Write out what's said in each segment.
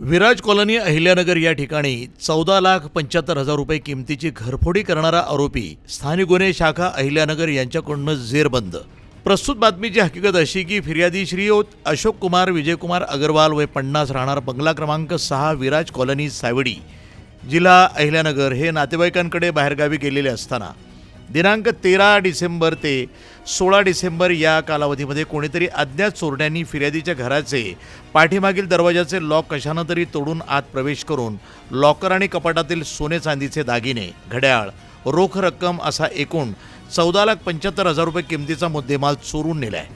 Viraj colony Ahilyanagar या ठिकाणी चौदा लाख पंच्याहत्तर हजार रुपये किमतीची घरफोडी करणारा आरोपी स्थानिक गुन्हे शाखा अहिल्यानगर यांच्याकडून जेरबंद. प्रस्तुत बातमीची हकीकत अशी की फिर्यादी श्री अशोक कुमार विजयकुमार अग्रवाल वय पन्नास राहणार बंगला क्रमांक सहा विराज कॉलनी सावडी जिल्हा अहिल्यानगर हे नातेवाईकांकडे बाहेरगावी गेलेले असताना दिनांक तेरा डिसेंबर ते सोळा डिसेंबर या कालावधीमध्ये कोणीतरी अज्ञात चोरट्यांनी फिर्यादीच्या घराचे पाठीमागील दरवाजाचे लॉक कशानं तरी तोडून आत प्रवेश करून लॉकर आणि कपाटातील सोने चांदीचे दागिने घड्याळ रोख रक्कम असा एकूण चौदा लाख पंच्याहत्तर हजार रुपये किमतीचा मुद्देमाल चोरून नेलाय.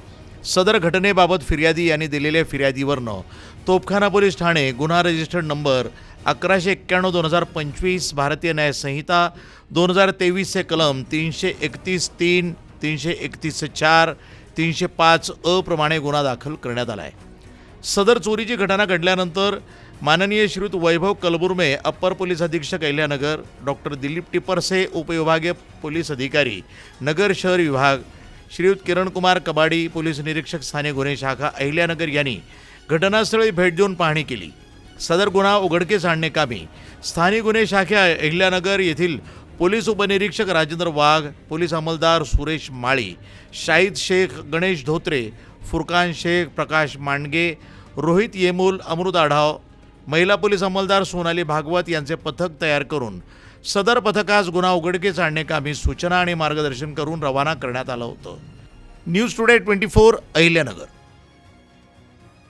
सदर घटनेबाबत फिर्यादी यांनी दिलेल्या फिर्यादीवरनं तोपखाना पोलीस ठाणे गुन्हा रजिस्टर्ड नंबर अकराशे एक्क्याण्णव दोन हजार पंचवीस भारतीय न्यायसंहिता दोन हजार तेवीसचे कलम तीनशे एकतीस तीन तीनशे एकतीस चार तीनशे पाच अ प्रमाणे गुन्हा दाखल करण्यात आला आहे सदर चोरीची घटना घडल्यानंतर माननीय श्रीयुत वैभव कलबुर्मे अप्पर पोलीस अधीक्षक अहिल्यानगर डॉक्टर दिलीप टिपरसे उपविभागीय पोलीस अधिकारी नगर शहर विभाग श्रीयुत किरणकुमार कबाडी पोलीस निरीक्षक स्थानिक गुन्हे शाखा अहिल्यानगर यांनी घटनास्थळी भेट देऊन पाहणी केली. सदर गुन्हा उघडकीस आणणे कामी. स्थानिक गुन्हे शाखा अहिल्यानगर येथील पोलीस उपनिरीक्षक राजेंद्र वाघ पोलीस अंमलदार सुरेश माळी शाहिद शेख गणेश धोत्रे फुरकान शेख प्रकाश मांडगे रोहित येमूल अमृत आढाव महिला पोलीस अंमलदार सोनाली भागवत यांचे पथक तयार करून सदर पथकास गुन्हा उघडकीस आणणे कामी सूचना आणि मार्गदर्शन करून रवाना करण्यात आलं होतं. News today twenty four Ahilyanagar.